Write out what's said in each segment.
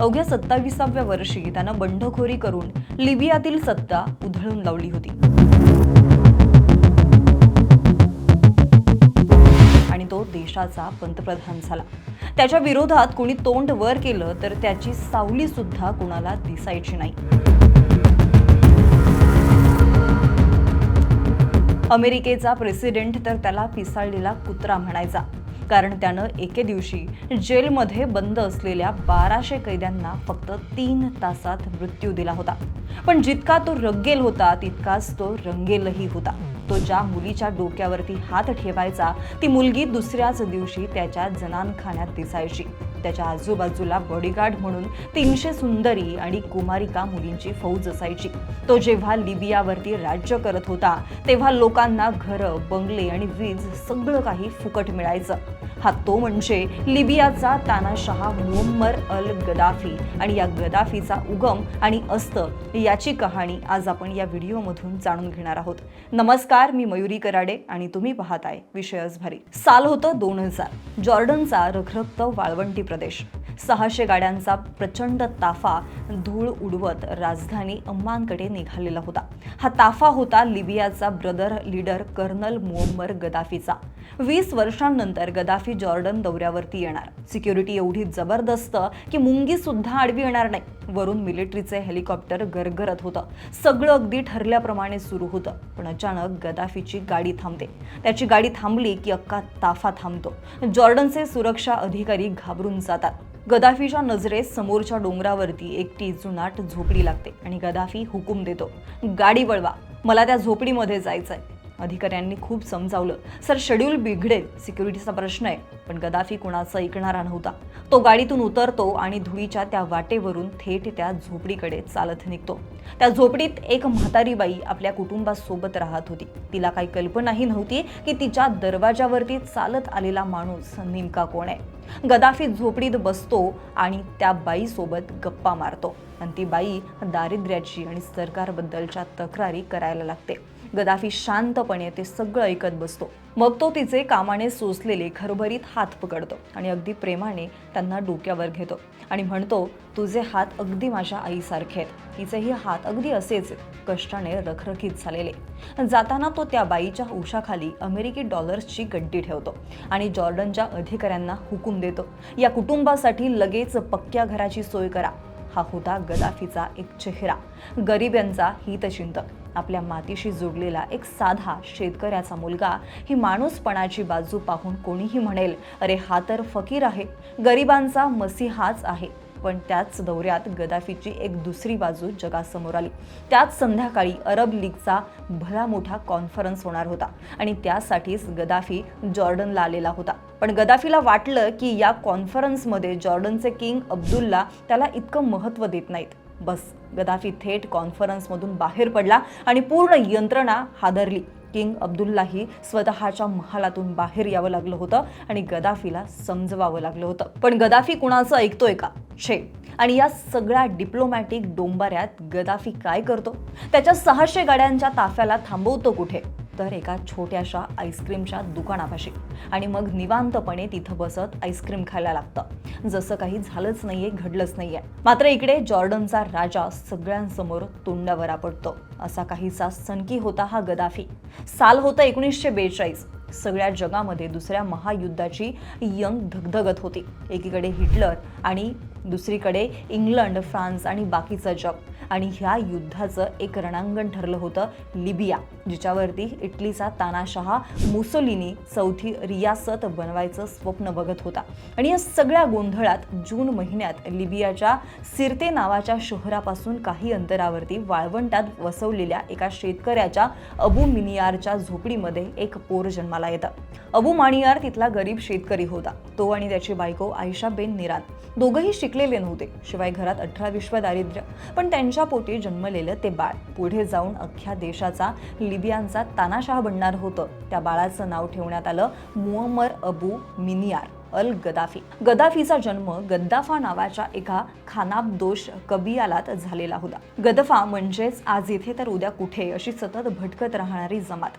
अवघ्या सत्ताविसाव्या वर्षी त्यानं बंडखोरी करून लिबियातील सत्ता उधळून लावली होती. आणि तो देशाचा पंतप्रधान झाला. त्याच्या विरोधात कोणी तोंड वर केलं तर त्याची सावली सुद्धा कुणाला दिसायची नाही. अमेरिकेचा प्रेसिडेंट तर त्याला पिसाळलेला कुत्रा म्हणायचा. कारण त्यानं एके दिवशी जेलमध्ये बंद असलेल्या बाराशे कैद्यांना फक्त तीन तासात मृत्यू दिला होता. पण जितका तो रंगेल होता तितकाच तो रंगेलही होता. तो ज्या मुलीच्या डोक्यावरती हात ठेवायचा ती मुलगी दुसऱ्याच दिवशी त्याच्या जनानखान्यात दिसायची. त्याच्या आजूबाजूला बॉडीगार्ड म्हणून तीनशे सुंदरी आणि कुमारिका मुलींची फौज असायची. तो जेव्हा लिबियावरती राज्य करत होता तेव्हा लोकांना घरं बंगले आणि वीज सगळं काही फुकट मिळायचं. हा तो म्हणजे लिबियाचा तानाशहा मुअम्मर अल गदाफी. आणि या गदाफीचा उगम आणि अस्त याची कहाणी आज आपण या व्हिडिओमधून जाणून घेणार आहोत. नमस्कार मी मयुरी कराडे आणि तुम्ही पाहताय विषयच भारी साल होतं दोन हजार. जॉर्डनचा रखरखत वाळवंटी प्रदेश. सहाशे गाड्यांचा प्रचंड ताफा धूळ उडवत राजधानी अम्मानकडे निघालेला होता. हा ताफा होता लिबियाचा ब्रदर लीडर कर्नल मुअम्मर गदाफीचा. वीस वर्षांनंतर गदाफी जॉर्डन दौऱ्यावरती येणार. सिक्युरिटी एवढी जबरदस्त की मुंगी सुद्धा आडवी येणार नाही. वरून मिलिटरीचे हेलिकॉप्टर गरगरत होतं. सगळं अगदी ठरल्याप्रमाणे सुरू होतं. पण अचानक गदाफीची गाडी थांबते. त्याची गाडी थांबली की अक्का ताफा थांबतो. जॉर्डनचे सुरक्षा अधिकारी घाबरून जातात. गदाफीच्या नजरेत समोरच्या डोंगरावरती एकटी जुनाट झोपडी लागते आणि गदाफी हुकूम देतो. गाडी वळवा. मला त्या झोपडीमध्ये जायचंय. अधिकाऱ्यांनी खूप समजावलं. Sir schedule बिघडेल. सिक्युरिटीचा प्रश्न आहे पण गदाफी कुणाचा ऐकणारा नव्हता. तो गाडीतून उतरतो आणि धुळीच्या त्या वाटेवरून थेट त्या झोपडीकडे चालत निघतो. त्या झोपडीत एक म्हातारी बाई आपल्या कुटुंबासोबत राहत होती. तिला काही कल्पनाही नव्हती की तिच्या दरवाजावरती चालत आलेला माणूस नेमका कोण आहे. गदाफी झोपडीत बसतो आणि त्या बाईसोबत गप्पा मारतो. आणि ती बाई दारिद्र्याची आणि सरकारबद्दलच्या तक्रारी करायला लागते. गदाफी शांतपणे ते सगळं ऐकत बसतो. मग तो तिचे कामाने सोसलेले खरभरीत हात पकडतो आणि अगदी प्रेमाने त्यांना डोक्यावर घेतो आणि म्हणतो तुझे हात अगदी माझ्या आईसारखे आहेत. तिचेही हात अगदी असेच कष्टाने रखरखीत झालेले. जाताना तो त्या बाईच्या उशाखाली अमेरिकी डॉलर्सची गड्डी ठेवतो आणि जॉर्डनच्या अधिकाऱ्यांना हुकूम देतो या कुटुंबासाठी लगेच पक्क्या घराची सोय करा. हा होता गदाफीचा एक चेहरा. गरिबांचा हितचिंतक आपल्या मातीशी जोडलेला एक साधा शेतकऱ्याचा मुलगा ही माणूसपणाची बाजू पाहून कोणीही म्हणेल अरे हा तर फकीर आहे. गरिबांचा मसीहाच आहे. पण त्याच दौऱ्यात गदाफीची एक दुसरी बाजू जगासमोर आली. त्याच संध्याकाळी अरब लीगचा भला मोठा कॉन्फरन्स होणार होता आणि त्यासाठीच गदाफी जॉर्डनला आलेला होता. पण गदाफीला वाटलं की या कॉन्फरन्समध्ये जॉर्डनचे किंग अब्दुल्ला त्याला इतकं महत्त्व देत नाहीत. बस. गदाफी थेट कॉन्फरन्समधून बाहेर पडला आणि पूर्ण यंत्रणा हादरली. किंग अब्दुल्लाही स्वतःच्या महालातून बाहेर यावं लागलं होतं आणि गदाफीला समजवावं लागलं होतं. पण गदाफी कुणाचं ऐकतोय का? छे. आणि या सगळ्या डिप्लोमॅटिक डोंबाऱ्यात गदाफी काय करतो? त्याच्या सहाशे गाड्यांच्या ताफ्याला थांबवतो कुठे? तर एका छोट्याशा आईस्क्रीमच्या दुकानापाशी. आणि मग निवांतपणे तिथं बसत आईस्क्रीम खायला लागतं. जसं काही झालंच नाहीये घडलंच नाहीये. मात्र इकडे जॉर्डनचा राजा सगळ्यांसमोर तोंडावर आपटतो. असा काहीसा सनकी होता हा गदाफी. साल होतं एकोणीसशे बेचाळीस. सगळ्या जगामध्ये दुसऱ्या महायुद्धाची यंग धगधगत होती. एकीकडे हिटलर आणि दुसरीकडे इंग्लंड फ्रान्स आणि बाकीचं जग. आणि ह्या युद्धाचं एक रणांगण ठरलं होतं लिबिया जिच्यावरती इटलीचा तानाशहा मुसोलिनी चौथी रियासत बनवायचं स्वप्न बघत होता. आणि या सगळ्या गोंधळात जून महिन्यात लिबियाच्या सिरते नावाच्या शहरापासून काही अंतरावरती वाळवंटात वसवलेल्या एका शेतकऱ्याच्या अबू मिनियारच्या झोपडीमध्ये एक पोर जन्माला येतं. अबू माणियार तिथला गरीब शेतकरी होता. तो आणि त्याची बायको आयशा बेन निरान दोघंही शिकलेले नव्हते शिवाय घरात अठरा विश्व दारिद्र्य. पण त्यांच्या पोटी जन्मलेलं ते बाळ. पुढे जाऊन अख्ख्या देशाचा लिबियांचा तानाशाह बनणार होतं. त्या बाळाचं नाव ठेवण्यात आलं Muammar Abu Minyar al Gaddafi. गदाफीचा जन्म गद्दाफा नावाच्या एका खानाबदोष कबियालात झालेला होता. गदफा म्हणजेच आज इथे तर उद्या कुठे अशी सतत भटकत राहणारी जमात.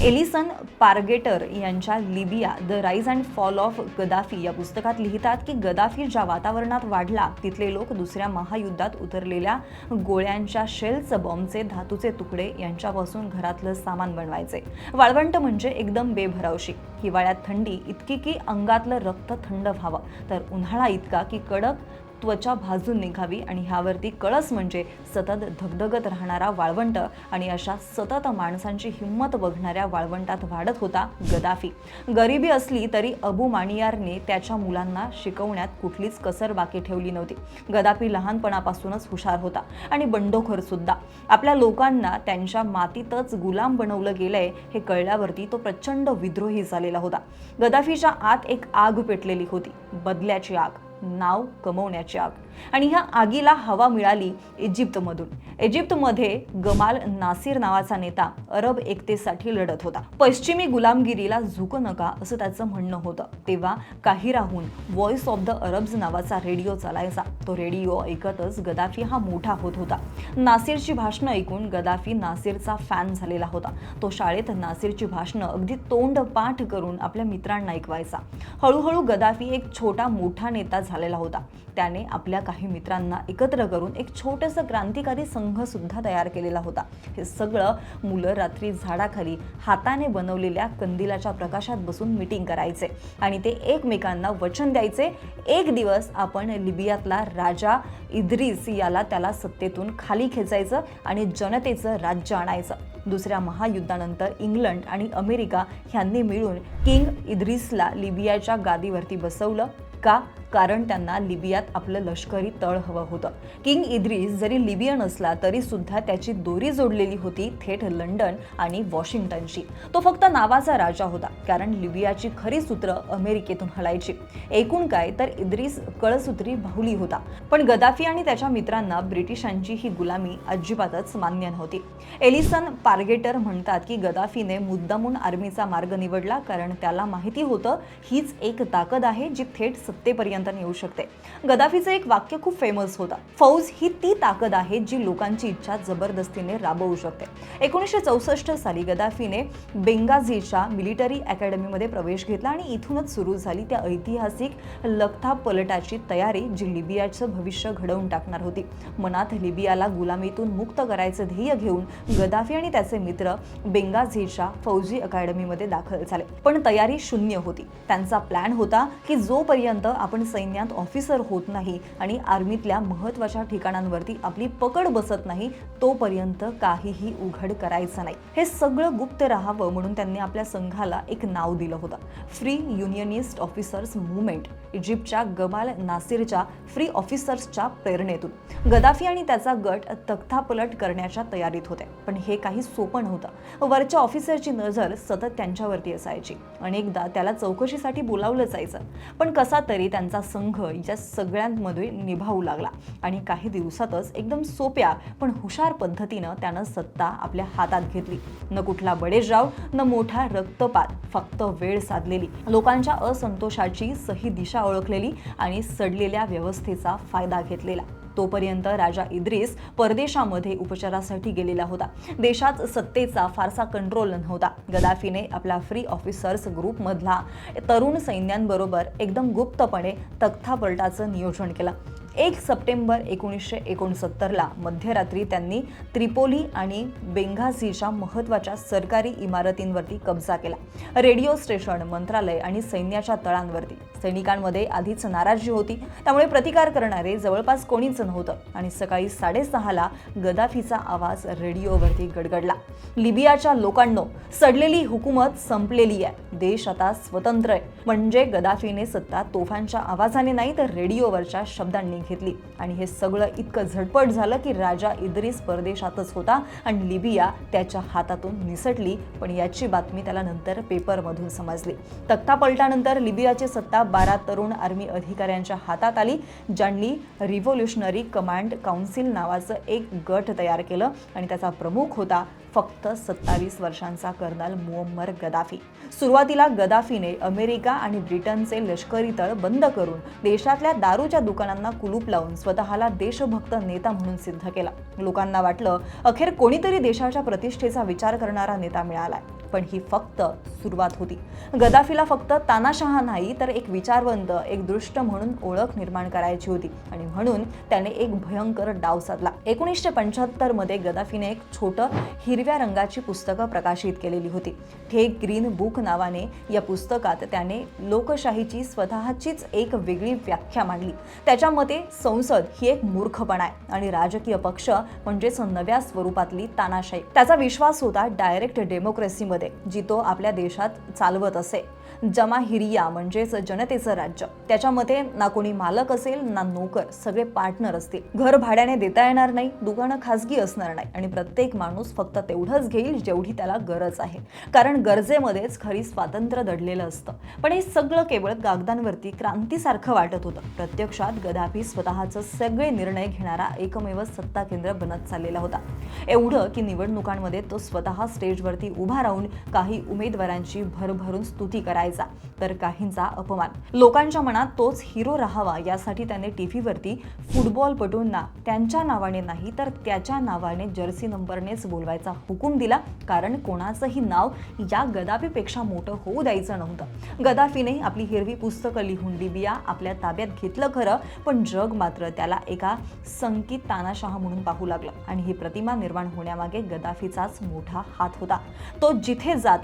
एलिसन पार्गेटर यांच्या Libya the rise and fall of Gaddafi या पुस्तकात लिहितात की गदाफी ज्या वातावरणात वाढला तिथले लोक दुसऱ्या महायुद्धात उतरलेल्या गोळ्यांच्या शेल्स बॉम्बचे धातूचे तुकडे यांच्यापासून घरातलं सामान बनवायचे. वाळवंट म्हणजे एकदम बेभरावशी. हिवाळ्यात थंडी इतकी की अंगातलं रक्त थंड व्हावं. तर उन्हाळा इतका की कडक त्वचा भाजून निघावी आणि ह्यावरती कळस म्हणजे सतत धगधगत राहणारा वाळवंट आणि अशा सतत माणसांची हिंमत बघणाऱ्या वाळवंटात वाढत होता गदाफी. गरिबी असली तरी अबू मानियारने त्याच्या मुलांना शिकवण्यात कुठलीच कसर बाकी ठेवली नव्हती. गदाफी लहानपणापासूनच हुशार होता आणि बंडखोर सुद्धा. आपल्या लोकांना त्यांच्या मातीतच गुलाम बनवलं गेलंय हे कळल्यावरती तो प्रचंड विद्रोही झालेला होता. गदाफीच्या आत एक आग पेटलेली होती बदल्याची आग. नाव कमवण्याची आग आणि ह्या आगीला हवा मिळाली इजिप्तमधून. इजिप्तमध्ये गमाल नासिर नावाचा नेता अरब एकतेसाठी लढत होता. पश्चिमी गुलामगिरीला झुकू नका असं त्याचं म्हणणं होतं. तेव्हा काहिराहून व्हॉइस ऑफ द अरब्ज नावाचा रेडिओ चालायचा. तो रेडिओ ऐकतच गदाफी हा मोठा होत होता. नासिरची भाषणं ऐकून गदाफी नासिरचा फॅन झालेला होता. तो शाळेत नासिरची भाषणं अगदी तोंड पाठ करून आपल्या मित्रांना ऐकवायचा. हळूहळू गदाफी एक छोटा मोठा नेता झालेला होता. त्याने आपल्या काही मित्रांना एकत्र करून एक छोटंसं क्रांतिकारी संघ सुद्धा तयार केलेला होता. हे सगळं मुलं रात्री झाडाखाली हाताने बनवलेल्या कंदिलाच्या प्रकाशात बसून मिटिंग करायचे आणि ते एकमेकांना वचन द्यायचे. एक दिवस आपण लिबियातला राजा इद्रिस याला त्याला सत्तेतून खाली खेचायचं आणि जनतेचं राज्य आणायचं. दुसऱ्या महायुद्धानंतर इंग्लंड आणि अमेरिका ह्यांनी मिळून किंग इद्रिसला लिबियाच्या गादीवरती बसवलं. का कारण त्यांना लिबियात आपलं लष्करी तळ हवं होतं. किंग इद्रिस जरी लिबियन असला तरी सुद्धा त्याची दोरी जोडलेली होती थेट लंडन आणि वॉशिंग्टनशी. तो फक्त नावाचा राजा होता कारण लिबियाची खरी सूत्र अमेरिकेतून हलायची. एकूण काय तर इद्रिस कळसूत्री बाहुली होता. पण गदाफी आणि त्याच्या मित्रांना ब्रिटिशांची ही गुलामी अजिबातच मान्य नव्हती. एलिसन पार्गेटर म्हणतात की गदाफीने मुद्दामून आर्मीचा मार्ग निवडला कारण त्याला माहिती होतं हीच एक ताकद आहे जी थेट सत्तेपर्यंत येऊ शकते. गदाफीचं एक वाक्य खूप फेमस होतं. फौज ही ती ताकद आहे जी लोकांची इच्छा जबरदस्तीने राबवू शकते. एकोणीसशे चौसष्ट साली गदाफीने बेंगाझीच्या मिलिटरी अकॅडमीमध्ये प्रवेश घेतला आणि इथूनच सुरू झाली त्या ऐतिहासिक लखथा पलटाची तयारी जी लिबियाचं भविष्य घडवून टाकणार होती. मनात लिबियाला गुलामीतून मुक्त करायचं ध्येय घेऊन गदाफी आणि त्याचे मित्र बेंगाझीच्या फौजी अकॅडमीमध्ये दाखल झाले. पण तयारी शून्य होती. त्यांचा प्लॅन होता की जोपर्यंत आपण सैन्यात ऑफिसर होत नाही आणि आर्मीतल्या महत्त्वाच्या ठिकाणांवरती आपली पकड बसत नाही तोपर्यंत काहीही उघड करायचं नाही. हे सगळं गुप्त राहावं म्हणून त्यांनी आपल्या संघाला एक नाव दिलं होतं. फ्री युनियनिस्ट ऑफिसर्स मुवमेंट इजिप्तच्या गमाल नासिरच्या फ्री ऑफिसर्सच्या प्रेरणेतून. गदाफी आणि त्याचा गट तख्तापलट करण्याच्या तयारीत होते. पण हे काही सोपं नव्हतं. वरच्या ऑफिसरची नजर सतत त्यांच्यावरती असायची. अनेकदा त्याला चौकशीसाठी बोलावलं जायचं. पण कसा तरी त्यांचा संघ या सगळ्यांमध्ये निभावू लागला. आणि काही दिवसातच एकदम सोप्या पण हुशार पद्धतीनं त्यानं सत्ता आपल्या हातात घेतली. न कुठला बडेजाव न मोठा रक्तपात. फक्त वेळ साधलेली. लोकांच्या असंतोषाची सही दिशा ओळखलेली आणि सडलेल्या व्यवस्थेचा फायदा घेतलेला. तोपर्यंत राजा इद्रिस परदेशामध्ये उपचारासाठी गेलेला होता. देशात सत्तेचा फारसा कंट्रोल नव्हता. गदाफीने आपला फ्री ऑफिसर्स ग्रुपमधला तरुण सैन्यांबरोबर एकदम गुप्तपणे तख्तापलटाचं नियोजन केलं. एक सप्टेंबर एकोणीसशे एकोणसत्तरला मध्यरात्री त्यांनी त्रिपोली आणि बेंघाझीच्या महत्त्वाच्या सरकारी इमारतींवरती कब्जा केला. रेडिओ स्टेशन मंत्रालय आणि सैन्याच्या तळांवरती. सैनिकांमध्ये आधीच नाराजी होती. त्यामुळे प्रतिकार करणारे जवळपास कोणीच नव्हतं आणि सकाळी साडेसहाला गदाफीचा आवाज रेडिओवरती गडगडला. लिबियाच्या लोकांनो सडलेली हुकूमत संपलेली आहे. देश आता स्वतंत्र आहे. म्हणजे गदाफीने सत्ता तोफांच्या आवाजाने नाही तर रेडिओवरच्या शब्दांनी घेतली. आणि हे सगळं इतकं झटपट झालं की राजा इद्रिस परदेशातच होता आणि लिबिया त्याच्या हातातून निसटली. पण याची बातमी त्याला नंतर पेपरमधून समजली. तख्तापलटानंतर लिबियाची सत्ता बारा तरुण आर्मी अधिकाऱ्यांच्या हातात आली ज्यांनी रिव्होल्युशनरी कमांड काउन्सिल नावाचं एक गट तयार केलं आणि त्याचा प्रमुख होता फक्त सत्तावीस वर्षांचा कर्नल मुअम्मर गदाफी. सुरुवातीला गदाफीने अमेरिका आणि ब्रिटनचे लष्करी तळ बंद करून देशातल्या दारूच्या दुकानांना कुलूप लावून स्वतःला देशभक्त नेता म्हणून सिद्ध केला. लोकांना वाटलं अखेर कोणीतरी देशाच्या प्रतिष्ठेचा विचार करणारा नेता मिळालाय. पण ही फक्त सुरुवात होती. गदाफीला फक्त तानाशहा नाही तर एक विचारवंत एक दृष्ट म्हणून ओळख निर्माण करायची होती. आणि म्हणून त्याने एक भयंकर डाव साधला. एकोणीसशे पंच्याहत्तरमध्ये गदाफीने एक छोटं हिर हिरव्या रंगाची पुस्तकं प्रकाशित केलेली होती. ठेक ग्रीन बुक नावाने या पुस्तकात त्याने लोकशाहीची स्वतःचीच एक वेगळी व्याख्या मांडली. त्याच्या मते संसद ही एक मूर्खपणा आहे आणि राजकीय पक्ष म्हणजेच नव्या स्वरूपातली तानाशाही. त्याचा विश्वास होता डायरेक्ट डेमोक्रेसीमध्ये जी तो आपल्या देशात चालवत असे. जमाहिरिया म्हणजेच जनतेचं राज्य. त्याच्यामध्ये ना कोणी मालक असेल ना नोकर सगळे पार्टनर असतील. घर भाड्याने देता येणार नाही दुकानं खासगी असणार नाही. आणि प्रत्येक माणूस फक्त तेवढंच घेईल जेवढी त्याला गरज आहे. कारण गरजेमध्येच खरी स्वातंत्र्य दडलेलं असतं. पण हे सगळं केवळ कागदांवरती क्रांतीसारखं वाटत होतं. प्रत्यक्षात गदाफी स्वतःचं सगळे निर्णय घेणारा एकमेव सत्ता केंद्र बनत चाललेला होता. एवढं की निवडणुकांमध्ये तो स्वतः स्टेजवरती उभा राहून काही उमेदवारांची भरभरून स्तुती करायचा तर काहींचा अपमान. लोकांच्या मनात तोच हिरो राहावा यासाठी त्याने टीव्हीवरती फुटबॉलपटूंना त्यांच्या नावाने नाही तर त्याच्या नावाने जर्सी नंबरनेच बोलवायचा हुकूम दिला कारण कोणाचंही नाव या गदाफीपेक्षा मोठं होऊ द्यायचं नव्हतं. गदाफीने आपली हिरवी पुस्तकं लिहून लिबिया आपल्या ताब्यात घेतलं खरं पण जग मात्र त्याला एका संकित तानाशाह म्हणून पाहू लागलं. आणि ही प्रतिमा निर्माण होण्यामागे गदाफीचाच मोठा हात होता. तो जिथे जात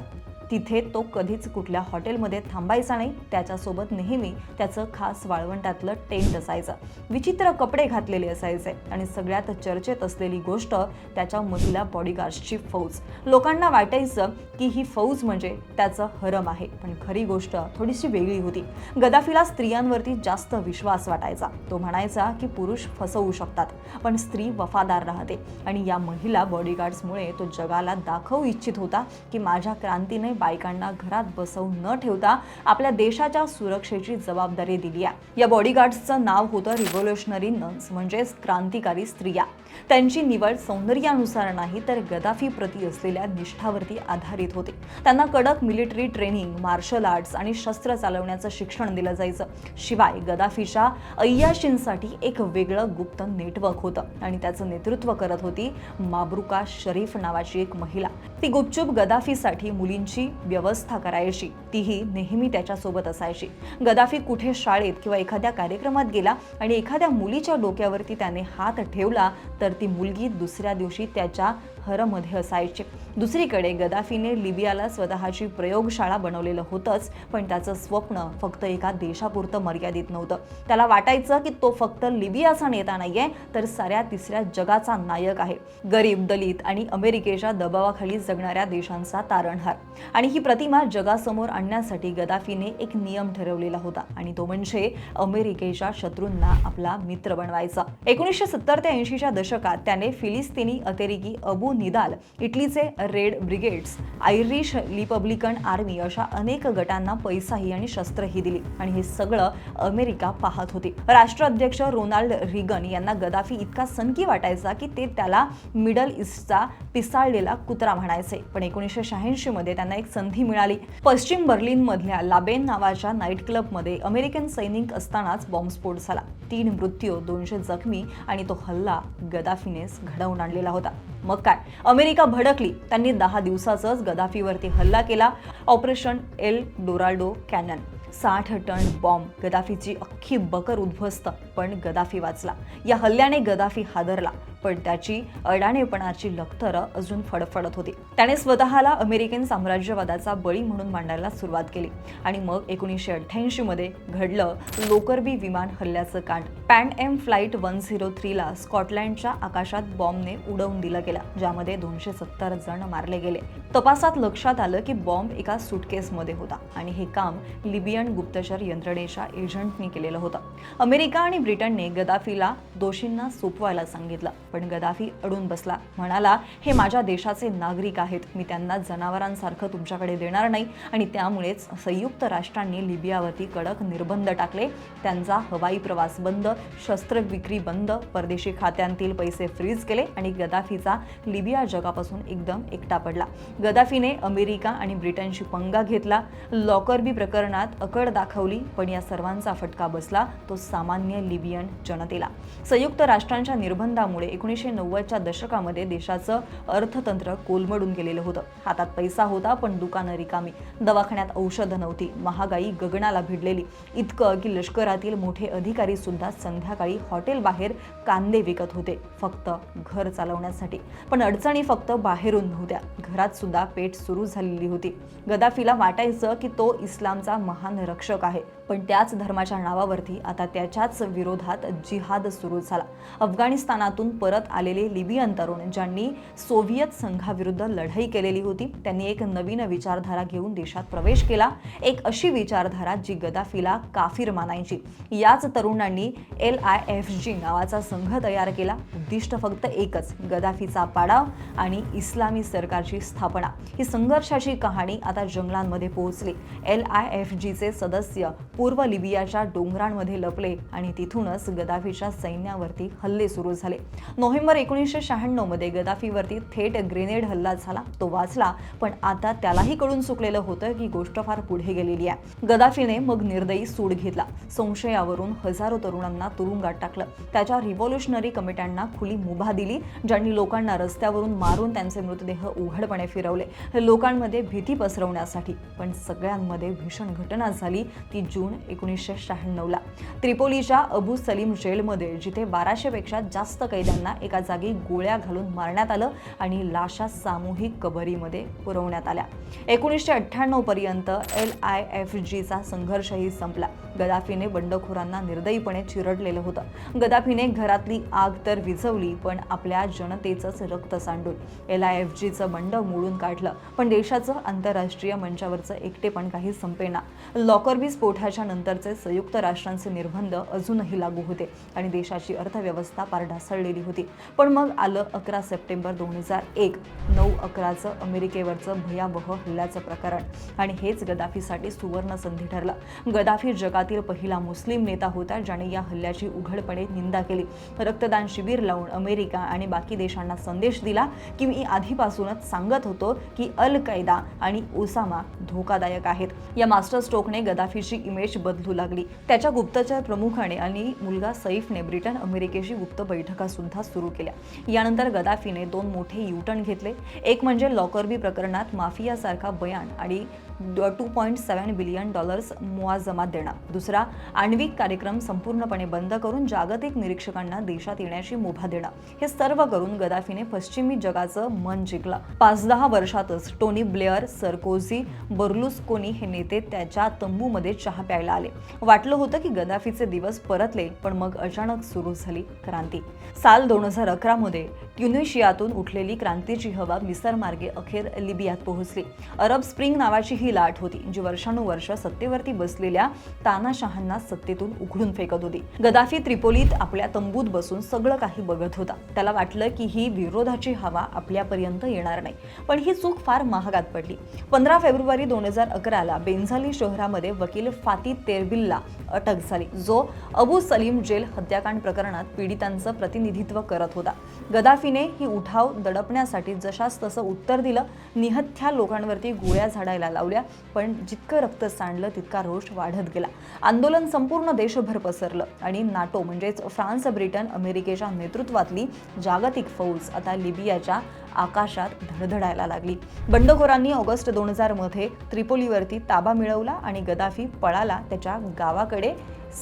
तिथे तो कधीच कुठल्या हॉटेलमध्ये थांबायचा नाही. त्याच्यासोबत नेहमी त्याचं खास वाळवंटातलं टेंट असायचं. विचित्र कपडे घातलेले असायचे आणि सगळ्यात चर्चेत असलेली गोष्ट त्याच्या महिला बॉडीगार्ड्सची फौज. लोकांना वाटायचं की ही फौज म्हणजे त्याचं हरम आहे पण खरी गोष्ट थोडीशी वेगळी होती. गदाफीला स्त्रियांवरती जास्त विश्वास वाटायचा. तो म्हणायचा की पुरुष फसवू शकतात पण स्त्री वफादार राहते. आणि या महिला बॉडीगार्ड्समुळे तो जगाला दाखवू इच्छित होता की माझ्या क्रांतीने बायकांना घरात बसवून न ठेवता आपल्या देशाच्या सुरक्षेची जबाबदारी दिली आहे. या बॉडीगार्ड्सचं नाव होतं रिव्होल्युशनरी नन्स म्हणजेच क्रांतिकारी स्त्रिया. त्यांची निवड सौंदर्यानुसार नाही तर गदाफी प्रती असलेल्या निष्ठावरती आधारित होती. त्यांना कडक मिलिटरी ट्रेनिंग मार्शल आर्ट्स आणि शस्त्र चालवण्याचं शिक्षण दिलं जायचं. शिवाय गदाफीच्या अय्याशींसाठी एक वेगळं गुप्त नेटवर्क होतं आणि त्याचं नेतृत्व करत होती माब्रुका शरीफ नावाची एक महिला. ती गुपचूप गदाफीसाठी मुलींची व्यवस्था करायची. तीही नेहमी त्याच्यासोबत असायची. गदाफी कुठे शाळेत किंवा एखाद्या कार्यक्रमात गेला आणि एखाद्या मुलीच्या डोक्यावरती त्याने हात ठेवला तर ती मुलगी दुसऱ्या दिवशी त्याच्या हरमध्ये असायची. दुसरीकडे गदाफीने लिबियाला स्वतःची प्रयोगशाळा बनवलेलं होतंच पण त्याचं स्वप्न फक्त एका देशापुरतं मर्यादित नव्हतं. त्याला वाटायचं की तो फक्त लिबियाचा नेता नाहीये तर साऱ्या तिसऱ्या जगाचा नायक आहे. गरीब दलित आणि अमेरिकेच्या दबावाखाली जगणाऱ्या देशांचा तारणहार. आणि ही प्रतिमा जगासमोर आणण्यासाठी गदाफीने एक नियम ठरवलेला होता आणि तो म्हणजे अमेरिकेच्या शत्रूंना आपला मित्र बनवायचा. एकोणीसशे सत्तर ते ऐंशीच्या दशकात त्याने फिलिस्तिनी अतिरेकी अबू निदाल इटलीचे red brigades Irish Republican Army अशा अनेक गटांना पैसाही आणि शस्त्रही दिली. आणि हे सगळं अमेरिका पाहत होती. राष्ट्राध्यक्ष रोनाल्ड रिगन यांना गदाफी इतका सनकी वाटायचा की ते त्याला मिडल ईस्टचा पिसाळलेला कुत्रा म्हणायचे. पण एकोणीसशे शहाऐंशी मध्ये त्यांना एक संधी मिळाली. पश्चिम बर्लिन मधल्या लाबेन नावाच्या नाईट क्लबमध्ये अमेरिकन सैनिक असतानाच बॉम्बस्फोट झाला. तीन मृत्यू दोनशे जखमी आणि तो हल्ला गदाफीनेच घडवून आणलेला होता. मग काय? अमेरिका भडकली. त्यांनी दहा दिवसाचाच गदाफीवरती हल्ला केला. Operation El Dorado Canyon. साठ टन बॉम्ब गदाफीची अख्खी बकर उद्ध्वस्त पण गदाफी वाचला. या हल्ल्याने गदाफी हादरला. पण त्याची अडाणेपणाची लखतरं अजून फडफडत होती. त्याने स्वतःला अमेरिकन साम्राज्यवादाचा बळी म्हणून मांडायला सुरुवात केली. आणि मग एकोणीसशे अठ्ठ्याऐंशी मध्ये घडलं लोकरबी विमान हल्ल्याचं कांड. Pan Am flight one zero थ्रीला स्कॉटलँडच्या आकाशात बॉम्बने उडवून दिला गेला ज्यामध्ये दोनशे सत्तर जण मारले गेले. तपासात लक्षात आलं की बॉम्ब एका सुटकेसमध्ये होता आणि हे काम लिबियन गुप्तचर यंत्रणेच्या एजंटनी केलेलं होतं. अमेरिका आणि ब्रिटनने गदाफीला दोषींना सोपवायला सांगितलं. पण गदाफी अडून बसला. म्हणाला हे माझ्या देशाचे नागरिक आहेत. मी त्यांना जनावरांसारखं तुमच्याकडे देणार नाही. आणि त्यामुळेच संयुक्त राष्ट्रांनी लिबियावरती कडक निर्बंध टाकले. त्यांचा हवाई प्रवास बंद शस्त्र विक्री बंद परदेशी खात्यांतील पैसे फ्रीज केले आणि गदाफीचा लिबिया जगापासून एकदम एकटा पडला. गदाफीने अमेरिका आणि ब्रिटनशी पंगा घेतला. लॉकरबी प्रकरणात अकड दाखवली पण या सर्वांचा फटका बसला. तो सामान्य लिबियन जनतेला. संयुक्त राष्ट्रांच्या निर्बंधामुळे एकोणीसशे नव्वदच्या दशकामध्ये देशाचं अर्थतंत्र कोलमडून गेलेलं होतं. हातात पैसा होता पण दुकानं रिकामी. दवाखान्यात औषधं नव्हती. महागाई गगनाला भिडलेली. इतकं की लष्करातील मोठे अधिकारी सुद्धा संध्याकाळी हॉटेल बाहेर कांदे विकत होते. फक्त घर चालवण्यासाठी. पण अडचणी फक्त बाहेरून नव्हत्या. घरात सुद्धा पेट सुरू झालेली होती. गदाफीला वाटायचं की तो इस्लामचा महान रक्षक आहे. पण त्याच धर्माच्या नावावरती आता त्याच्याच विरोधात जिहाद सुरू झाला. अफगाणिस्तानातून परत आलेले लिबियन तरुण ज्यांनी सोव्हिएत संघाविरुद्ध लढाई केलेली होती त्यांनी एक नवीन विचारधारा घेऊन देशात प्रवेश केला. एक अशी विचारधारा जी गदाफीला काफीर मानायची. याच तरुणांनी एल आय एफ जी नावाचा संघ तयार केला. उद्दिष्ट फक्त एकच गदाफीचा पाडाव आणि इस्लामी सरकारची स्थापना. ही संघर्षाची कहाणी आता जंगलांमध्ये पोहोचली. एल आय एफ जीचे सदस्य पूर्व लिबियाच्या डोंगरांमध्ये लपले आणि तिथूनच गदाफीच्या सैन्यावरती हल्ले सुरू झाले. नोव्हेंबर एकोणीसशे शहाण्णवमध्ये गदाफीवरती थेट ग्रेनेड हल्ला झाला. तो वाचला पण आता त्यालाही कळून चुकलेलं होतं की गोष्ट फार पुढे गेलेली आहे. गदाफीने मग निर्दयी सूड घेतला. संशयावरून हजारो तरुणांना तुरुंगात टाकलं. त्याच्या रिव्हॉल्युशनरी कमिट्यांना खुली मुभा दिली ज्यांनी लोकांना रस्त्यावरून मारून त्यांचे मृतदेह उघडपणे फिरवले. लोकांमध्ये भीती पसरवण्यासाठी पण सगळ्यांमध्ये भीषण घटना झाली. ती जून एकोणीसशे शहाण्णवला. त्रिपोलीच्या अबू सलीम जेलमध्ये जिथे बाराशेपेक्षा जास्त कैद्यांना एका जागी गोळ्या घालून मारण्यात आलं आणि लाशा सामूहिक कबरीमध्ये पुरवण्यात आल्या. एकोणीसशे अठ्ठ्याण्णव पर्यंत एल आय एफ जीचा संघर्षही संपला. गदाफीने बंडखोरांना निर्दयीपणे चिरडलेलं होतं. गदाफीने घरातली आग तर विझवली पण आपल्या जनतेचंच रक्त सांडून एल आय एफ जीचं बंड मोडून काढलं. पण देशाचं आंतरराष्ट्रीय मंचावरचं एकटेपण काही संपेना. लॉकरबी स्फोटाच्या नंतरचे संयुक्त राष्ट्रांचे निर्बंध अजूनही लागू होते आणि देशाची अर्थव्यवस्था पार ढासळलेली होती. पण मग आलं अकरा सप्टेंबर दोन हजार एक. नऊ अकराचं अमेरिकेवरचं भयावह हल्ल्याचं प्रकरण. आणि हेच गदाफीसाठी सुवर्ण संधी ठरलं. गदाफी जगातील पहिला मुस्लिम नेता होता ज्याने या हल्ल्याची उघडपणे निंदा केली. रक्तदान शिबिर लावून अमेरिका आणि बाकी देशांना संदेश दिला की मी आधीपासूनच सांगत होतो की अल कैदा आणि ओसामा धोकादायक आहेत. या मास्टर स्ट्रोकने गदाफीची इमेज बदलू लागली. त्याच्या गुप्तचर प्रमुखाने आणि मुलगा सैफने ब्रिटन अमेरिकेशी गुप्त बैठका सुद्धा सुरू केल्या. यानंतर गदाफीने दोन मोठे युटर्न घेतले. एक म्हणजे लॉकरबी प्रकरणात माफियासारखा बयान आणि two point seven billion dollars मुआजमात देणार. दुसरा आण्विक कार्यक्रम संपूर्णपणे बंद करून जागतिक निरीक्षकांना देशात येण्याची मुभा देणं हे सर्व करून गदाफीने पश्चिमी जगाचं मन जिंकलं. पाच दहा वर्षातच टोनी ब्लेअर सरकोझी बर्लुस्कोनी हे नेते त्याच्या तंबूमध्ये चहा प्यायला आले. वाटलं होतं की गदाफीचे दिवस परतले पण मग अचानक सुरू झाली क्रांती. साल दोन हजार अकरामध्ये ट्युनिशियातून उठलेली क्रांतीची हवा मिसरमार्गे अखेर लिबियात पोहोचली. अरब स्प्रिंग नावाची ही लाट होती जी वर्षानुवर्ष सत्तेवरती बसलेल्या तानाशहांना सत्तेतून उघडून फेकत होती. गदाफी त्रिपोलीत आपल्या तंबूत बसून सगळं काही बघत होता. त्याला वाटलं की ही विरोधाची हवा आपल्यापर्यंत येणार नाही. पण ही चूक फार महागात पडली. पंधरा फेब्रुवारी दोन हजार अकराला बेंझाली शहरामध्ये वकील फाती तेरबिल्ला अटक झाली जो अबू सलीम जेल हत्याकांड प्रकरणात पीडितांचं प्रतिनिधित्व करत होता. गदाफी गदाफीने ही उठाव दडपण्यासाठी जशास तसं उत्तर दिलं. निहत्या लोकांवरती गोळ्या झाडायला लावल्या पण जितकं रक्त सांडलं तितका रोष वाढत गेला. आंदोलन संपूर्ण देशभर पसरलं आणि नाटो म्हणजेच फ्रान्स ब्रिटन अमेरिकेच्या नेतृत्वातली जागतिक फौज आता लिबियाच्या आकाशात धडधडायला लागली. बंडखोरांनी ऑगस्ट दोन हजारमध्ये त्रिपोलीवरती ताबा मिळवला आणि गदाफी पळाला त्याच्या गावाकडे.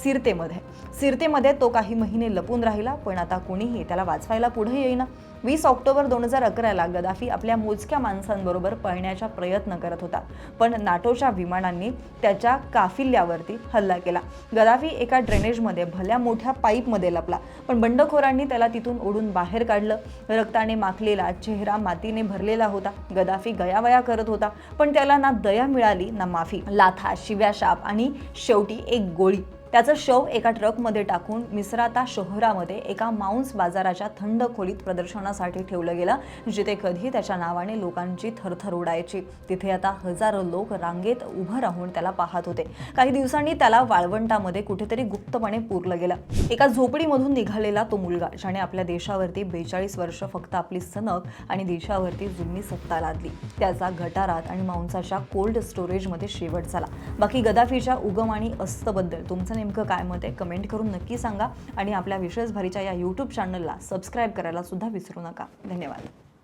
सिरतेमध्ये. सिरतेमध्ये तो काही महिने लपून राहिला पण आता कोणीही त्याला वाचवायला पुढे येईना. वीस ऑक्टोबर दोन हजार अकराला गदाफी आपल्या मोजक्या माणसांबरोबर पळण्याचा प्रयत्न करत होता. पण नाटोच्या विमानांनी त्याच्या काफिल्यावरती हल्ला केला. गदाफी एका ड्रेनेजमध्ये भल्या मोठ्या पाईपमध्ये लपला पण बंडखोरांनी त्याला तिथून ओढून बाहेर काढलं. रक्ताने माखलेला चेहरा मातीने भरलेला होता. गदाफी गयावया करत होता पण त्याला ना दया मिळाली ना माफी. लाथा शिव्या शाप आणि शेवटी एक गोळी. त्याचं शव एका ट्रकमध्ये टाकून मिसराता शहरामध्ये एका मांस बाजाराच्या थंड खोलीत प्रदर्शनासाठी ठेवलं गेलं जिथे कधी त्याच्या नावाने लोकांची थरथर उडायची. तिथे आता हजारो लोक रांगेत उभं राहून त्याला पाहत होते. काही दिवसांनी त्याला वाळवंटामध्ये कुठेतरी गुप्तपणे पुरलं गेलं. एका झोपडीमधून निघालेला तो मुलगा ज्याने आपल्या देशावरती बेचाळीस वर्ष फक्त आपली सनक आणि देशावरती जुनी सत्ता लादली. त्याचा गटारात आणि मांसाच्या कोल्ड स्टोरेजमध्ये शेवट झाला. बाकी गदाफीच्या उगम आणि अस्तबद्दल तुमचं नेमकं काय मत आहे कमेंट करून नक्की सांगा. आणि आपल्या विशेष भरीच्या या यूट्यूब चॅनलला सबस्क्राईब करायला सुद्धा विसरू नका. धन्यवाद.